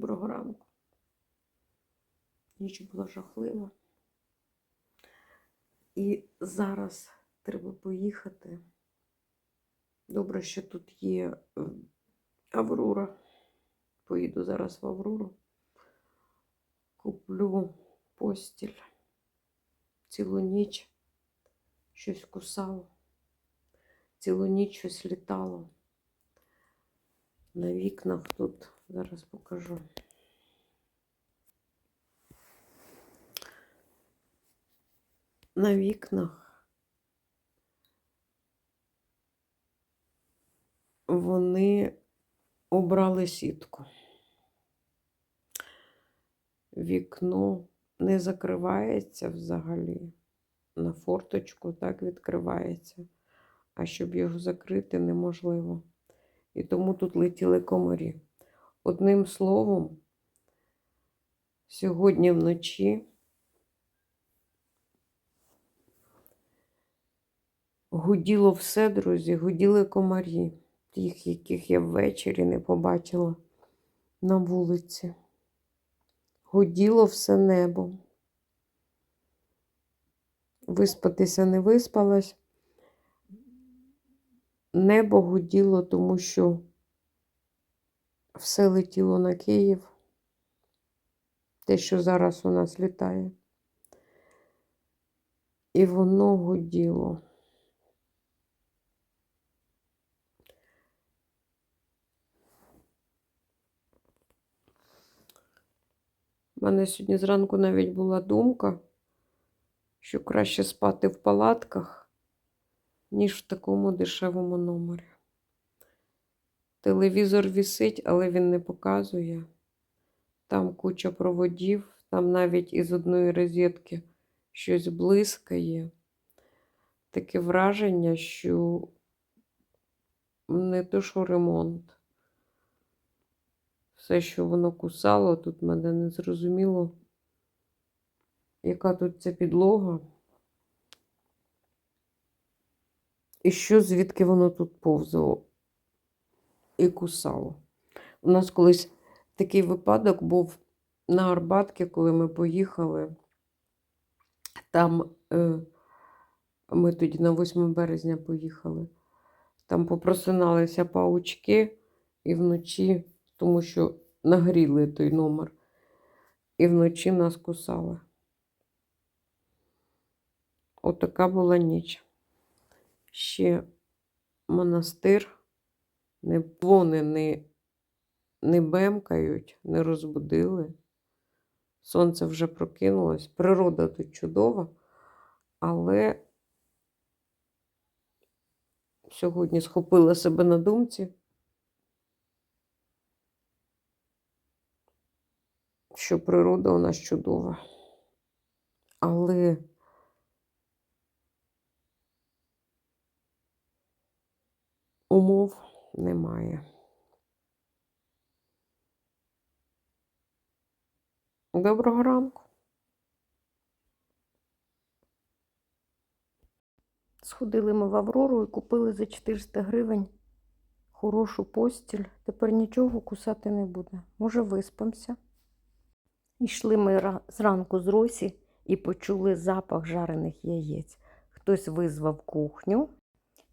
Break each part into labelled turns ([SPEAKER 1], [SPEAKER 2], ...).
[SPEAKER 1] Доброго ранку. Ніч була жахлива. І зараз треба поїхати. Добре, що тут є е, Аврора. Поїду зараз в Аврору. Куплю постіль. Цілу ніч щось кусало. Цілу ніч щось літало. На вікнах тут зараз покажу. На вікнах вони обрали сітку. Вікно не закривається взагалі. На форточку так відкривається. А щоб його закрити неможливо. І тому тут летіли комарі. Одним словом, сьогодні вночі гуділо все, друзі, гуділи комарі, тих, яких я ввечері не побачила на вулиці. Гуділо все небо. Виспатися не виспалась. Небо гуділо, тому що все летіло на Київ. Те, що зараз у нас літає. І воно гуділо. У мене сьогодні зранку навіть була думка, що краще спати в палатках, ніж в такому дешевому номері. Телевізор вісить, але він не показує. Там куча проводів, там навіть із одної розетки щось блискає. Таке враження, що не то, що ремонт. Все, що воно кусало, тут мене не зрозуміло, яка тут ця підлога. І що, звідки воно тут повзало і кусало. У нас колись такий випадок був на Арбатки, коли ми поїхали. Там е, ми тоді на 8 березня поїхали. Там попросиналися паучки і вночі, тому що нагріли той номер, і вночі нас кусали. Отака була ніч. Ще монастир, не, вони не, не бемкають, не розбудили. Сонце вже прокинулось. Природа тут чудова, але сьогодні схопила себе на думці, що природа у нас чудова. Але умов немає. Доброго ранку. Сходили ми в Аврору і купили за 400 гривень хорошу постіль. Тепер нічого кусати не буде. Може, виспимося. Йшли ми зранку з Росі і почули запах жарених яєць. Хтось визвав кухню,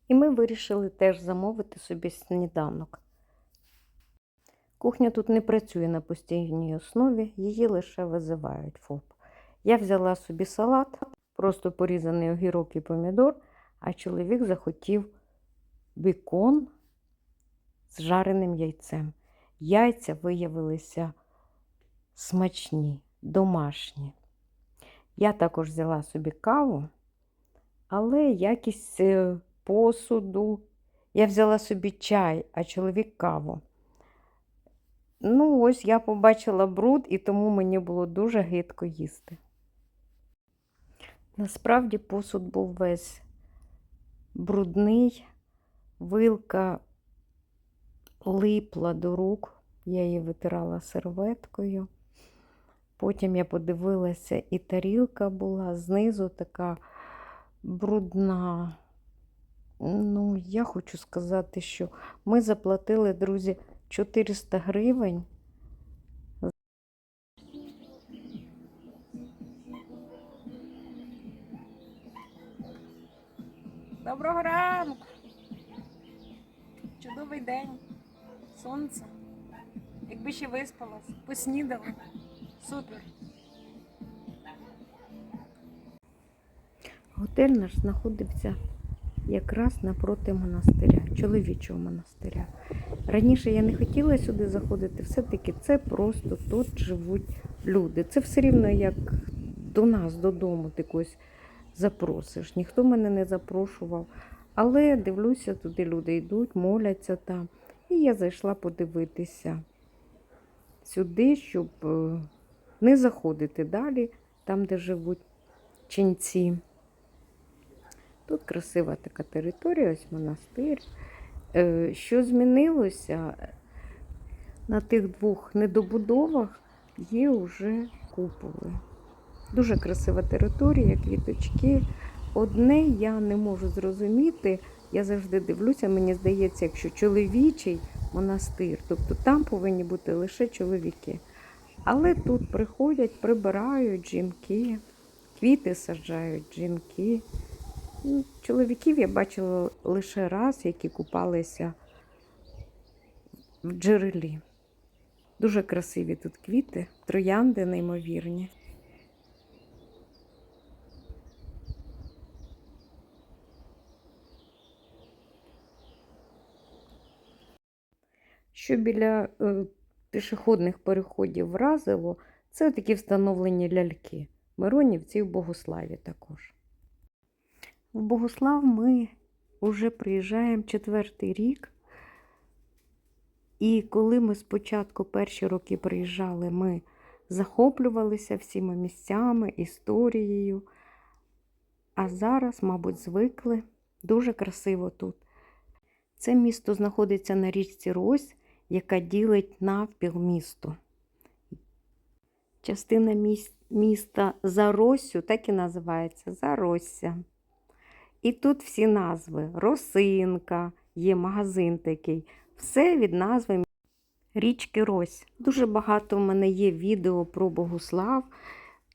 [SPEAKER 1] і ми вирішили теж замовити собі сніданок. Кухня тут не працює на постійній основі, її лише визивають ФОП. Я взяла собі салат, просто порізаний огірок і помідор, а чоловік захотів бікон з жареним яйцем. Яйця виявилися смачні, домашні. Я також взяла собі каву, але якість е, посуду. Я взяла собі чай, а чоловік каву. Ну, ось я побачила бруд, і тому мені було дуже гидко їсти. Насправді посуд був весь брудний, вилка липла до рук, я її витирала серветкою. Потім я подивилася, і тарілка була знизу така брудна. Ну, я хочу сказати, що ми заплатили, друзі, 400 гривень.
[SPEAKER 2] Доброго ранку! Чудовий день, сонце. Якби ще виспалась, поснідала. Супер.
[SPEAKER 1] Готель наш знаходиться якраз напроти монастиря, чоловічого монастиря. Раніше я не хотіла сюди заходити, все-таки це просто тут живуть люди. Це все рівно як до нас, додому, ти когось запросиш. Ніхто мене не запрошував. Але дивлюся, туди люди йдуть, моляться там. І я зайшла подивитися сюди, щоб е, не заходити далі, там, де живуть ченці. Тут красива така територія, ось монастир. Е, Що змінилося? На тих двох недобудовах є вже куполи. Дуже красива територія, квіточки. Одне я не можу зрозуміти. Я завжди дивлюся, мені здається, якщо чоловічий монастир, тобто там повинні бути лише чоловіки. Але тут приходять, прибирають жінки, квіти саджають жінки. Ну, Чоловіків я бачила лише раз, які купалися в джерелі. Дуже красиві тут квіти, троянди неймовірні. Що біля е, пішохідних переходів вразило, це такі встановлені ляльки. Миронівці в Богославі також. В Богослав ми вже приїжджаємо четвертий рік. І коли ми спочатку перші роки приїжджали, ми захоплювалися всіма місцями, історією. А зараз, мабуть, звикли. Дуже красиво тут. Це місто знаходиться на річці Рось, яка ділить навпіл місто. Частина міс- міста Зароссю так і називається Заросся. І тут всі назви: Росинка, є магазин такий. Все від назви річки Рось. Дуже багато в мене є відео про Богуслав,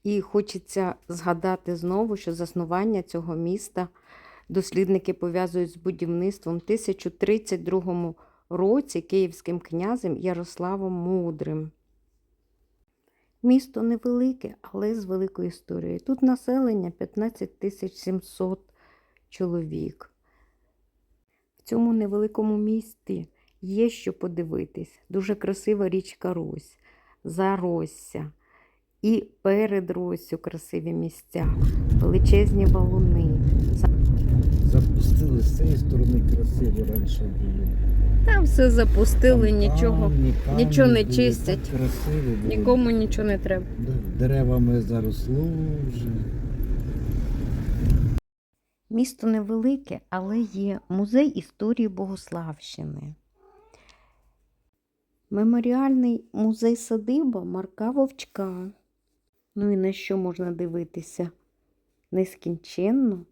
[SPEAKER 1] і хочеться згадати знову, що заснування цього міста дослідники пов'язують з будівництвом в 1032 році київським князем Ярославом Мудрим. Місто невелике, але з великою історією. Тут населення 15 700 чоловік. В цьому невеликому місті є що подивитись. Дуже красива річка Рось, Заросся. І перед Россю красиві місця, величезні валуни.
[SPEAKER 3] Запустили з цієї сторони красиво раніше було.
[SPEAKER 1] Там все запустили,
[SPEAKER 3] Там
[SPEAKER 1] нічого,
[SPEAKER 3] камні, камні
[SPEAKER 1] нічого не
[SPEAKER 3] були,
[SPEAKER 1] чистять.
[SPEAKER 3] Красиво було.
[SPEAKER 1] нікому нічого не треба.
[SPEAKER 3] Деревами заросло вже.
[SPEAKER 1] Місто невелике, але є музей історії Богославщини. Меморіальний музей садиба Марка Вовчка. Ну і на що можна дивитися? Нескінченно.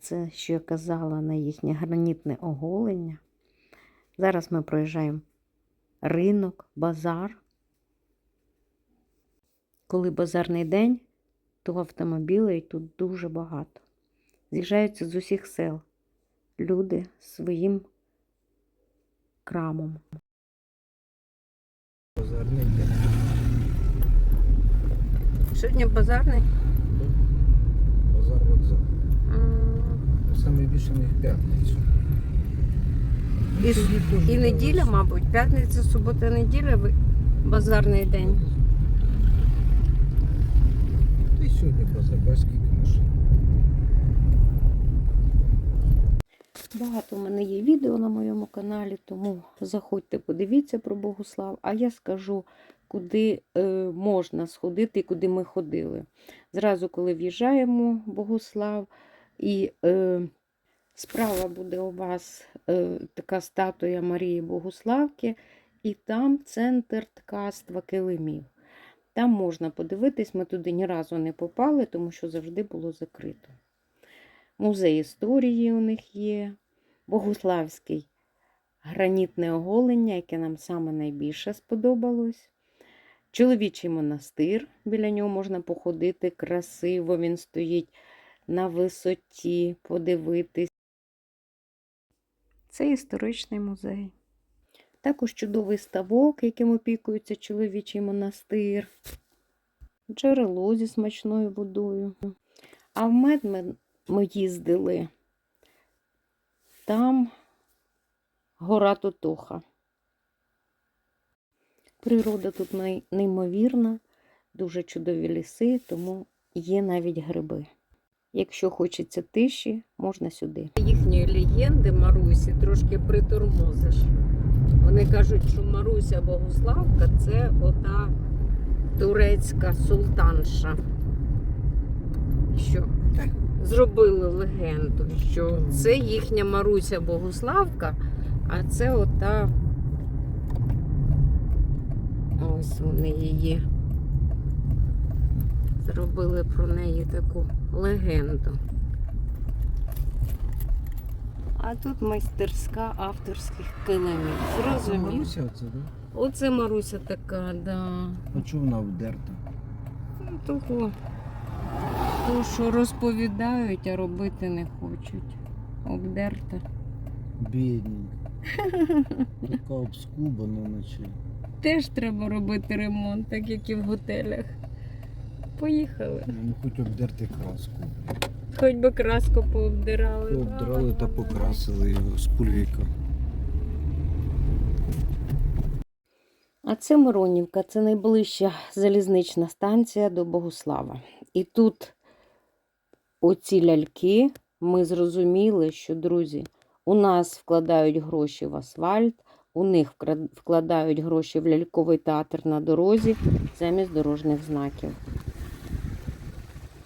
[SPEAKER 1] Це, що я казала, на їхнє гранітне оголення. Зараз ми проїжджаємо ринок, базар. Коли базарний день, то автомобілей тут дуже багато з'їжджаються з усіх сел люди своїм крамом.
[SPEAKER 3] Позарник.
[SPEAKER 1] Сьогодні базарний.
[SPEAKER 3] Базар вокзал. Саме більше не в п'ятницю.
[SPEAKER 1] І, і неділя, мабуть, п'ятниця, субота, неділя, базарний день.
[SPEAKER 3] Й сьогодні базар, бачиш,
[SPEAKER 1] Багато в мене є відео на моєму каналі, тому заходьте, подивіться про Богослав, а я скажу, куди е, можна сходити і куди ми ходили. Зразу, коли в'їжджаємо в Богослав, і е, справа буде у вас е, така статуя Марії Богославки, і там центр ткацтва килимів. Там можна подивитись, ми туди ні разу не попали, тому що завжди було закрито. Музей історії у них є, Богославський гранітне оголення, яке нам саме найбільше сподобалось. Чоловічий монастир, біля нього можна походити красиво, він стоїть на висоті, подивитись. Це історичний музей. Також чудовий ставок, яким опікується чоловічий монастир, джерело зі смачною водою. А в мед ми їздили. Там гора Тотоха. Природа тут неймовірна, дуже чудові ліси, тому є навіть гриби. Якщо хочеться тиші, можна сюди. Їхньої легенди Марусі трошки притормозиш. Вони кажуть, що Маруся Богославка це ота турецька султанша. Що. Зробили легенду, що це їхня Маруся Богославка, а це ота. Ось вони її зробили про неї таку легенду. А тут майстерська авторських килимів. Зрозумів.
[SPEAKER 3] Маруся оце, да?
[SPEAKER 1] Оце Маруся така, да.
[SPEAKER 3] А чого вона вдерта?
[SPEAKER 1] Ну, Того, то, що розповідають, а робити не хочуть. Обдерта.
[SPEAKER 3] Бідненька. Така обскубана наче.
[SPEAKER 1] Теж треба робити ремонт, так як і в готелях. Поїхали.
[SPEAKER 3] Ну, хоч обдерти краску.
[SPEAKER 1] Хоч би краску пообдирали.
[SPEAKER 3] Обдрали та покрасили його з пульвіка.
[SPEAKER 1] А це Миронівка, це найближча залізнична станція до Богослава. І тут оці ляльки ми зрозуміли, що, друзі, у нас вкладають гроші в асфальт, у них вкладають гроші в ляльковий театр на дорозі замість дорожніх знаків.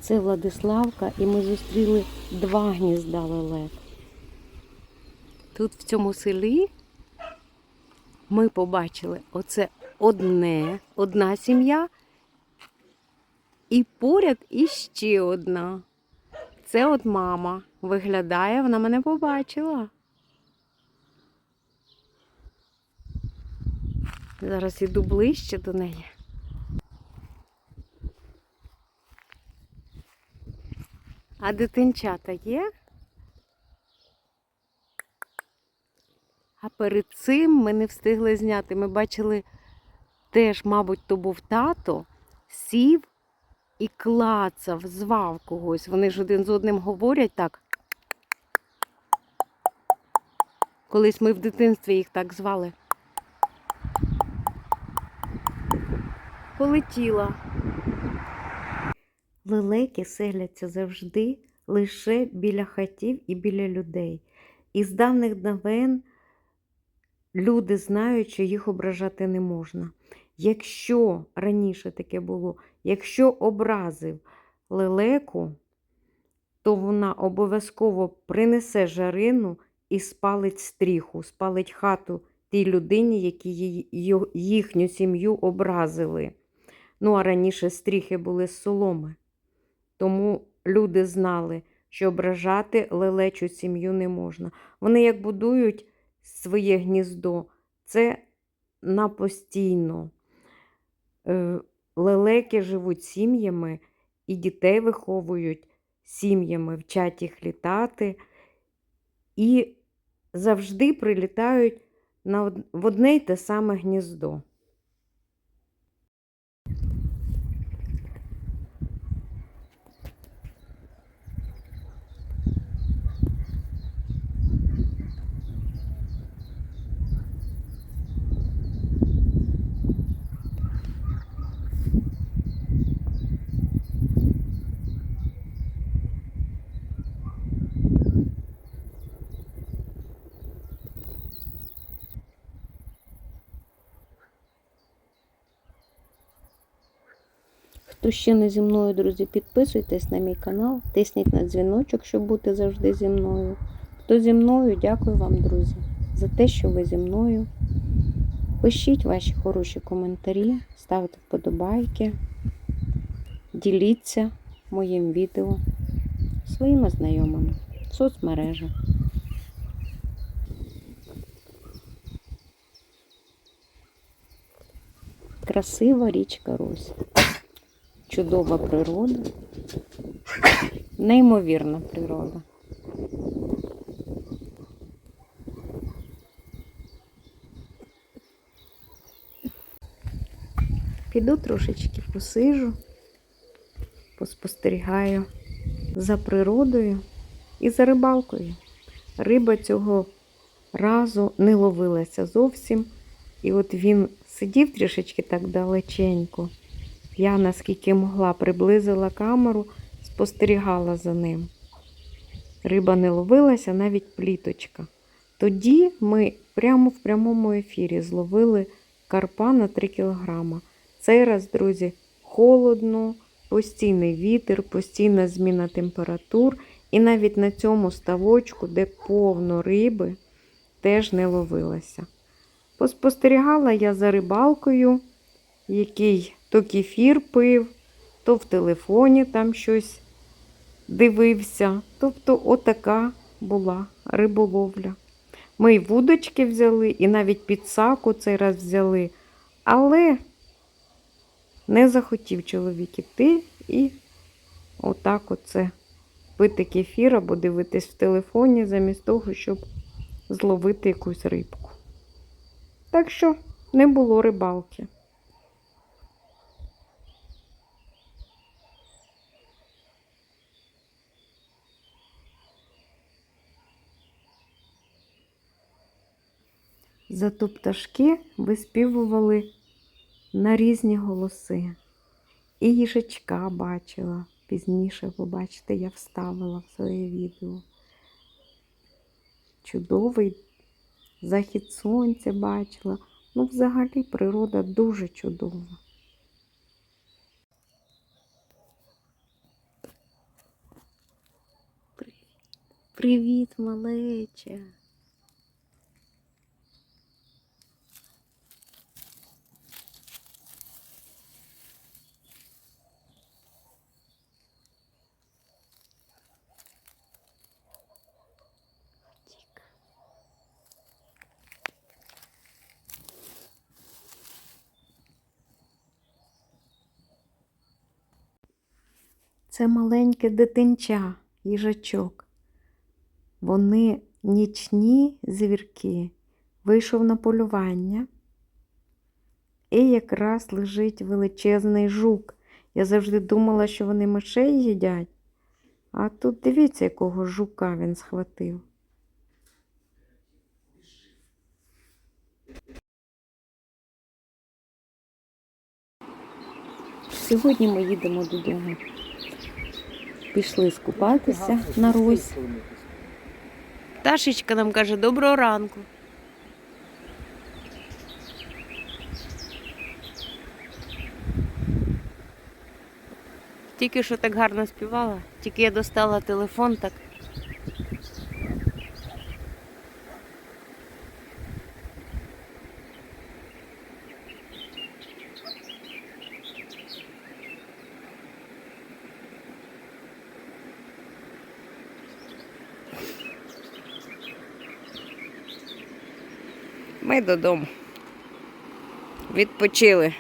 [SPEAKER 1] Це Владиславка, і ми зустріли два гнізда лелек. Тут в цьому селі ми побачили оце одне, одна сім'я, і поряд іще одна. Це от мама виглядає, вона мене побачила. Зараз іду ближче до неї. А дитинчата є? А перед цим ми не встигли зняти. Ми бачили теж, мабуть, то був тато, сів і клацав, звав когось. Вони ж один з одним говорять так. Колись ми в дитинстві їх так звали. Полетіла. Лелеки селяться завжди лише біля хатів і біля людей. І з давних давен люди знають, що їх ображати не можна. Якщо раніше таке було, якщо образив лелеку, то вона обов'язково принесе жарину і спалить стріху, спалить хату тій людині, які їхню сім'ю образили. Ну, а раніше стріхи були з соломи. Тому люди знали, що ображати лелечу сім'ю не можна. Вони як будують своє гніздо, це на постійно. Е, Лелеки живуть сім'ями і дітей виховують сім'ями, вчать їх літати і завжди прилітають на в одне й те саме гніздо. Хто ще не зі мною, друзі, підписуйтесь на мій канал, тисніть на дзвіночок, щоб бути завжди зі мною. Хто зі мною, дякую вам, друзі, за те, що ви зі мною. Пишіть ваші хороші коментарі, ставте вподобайки, діліться моїм відео своїми знайомими в соцмережах. Красива річка Рось. Чудова природа. Неймовірна природа. Піду трошечки посижу, поспостерігаю за природою і за рибалкою. Риба цього разу не ловилася зовсім. І от він сидів трішечки так далеченько. Я, наскільки могла, приблизила камеру, спостерігала за ним. Риба не ловилася, навіть пліточка. Тоді ми прямо в прямому ефірі зловили карпа на 3 кілограма. Цей раз, друзі, холодно, постійний вітер, постійна зміна температур. І навіть на цьому ставочку, де повно риби, теж не ловилася. Поспостерігала я за рибалкою, який то кефір пив, то в телефоні там щось дивився. Тобто, отака була риболовля. Ми й вудочки взяли, і навіть підсаку цей раз взяли, але не захотів чоловік іти і отак оце пити кефір або дивитись в телефоні, замість того, щоб зловити якусь рибку. Так що не було рибалки. Зато пташки виспівували на різні голоси. І їжачка бачила. Пізніше, побачите, я вставила в своє відео. Чудовий захід сонця бачила. Ну, взагалі, природа дуже чудова. Привіт, малеча. Це маленьке дитинча, їжачок. Вони нічні звірки. Вийшов на полювання. І якраз лежить величезний жук. Я завжди думала, що вони мишей їдять. А тут дивіться, якого жука він схватив. Сьогодні ми їдемо додому. Пішли скупатися на Рось. Пташечка нам каже доброго ранку. Тільки що так гарно співала, тільки я достала телефон так. Додому. Відпочили.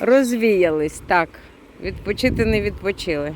[SPEAKER 1] Розвіялись, так. Відпочити не відпочили.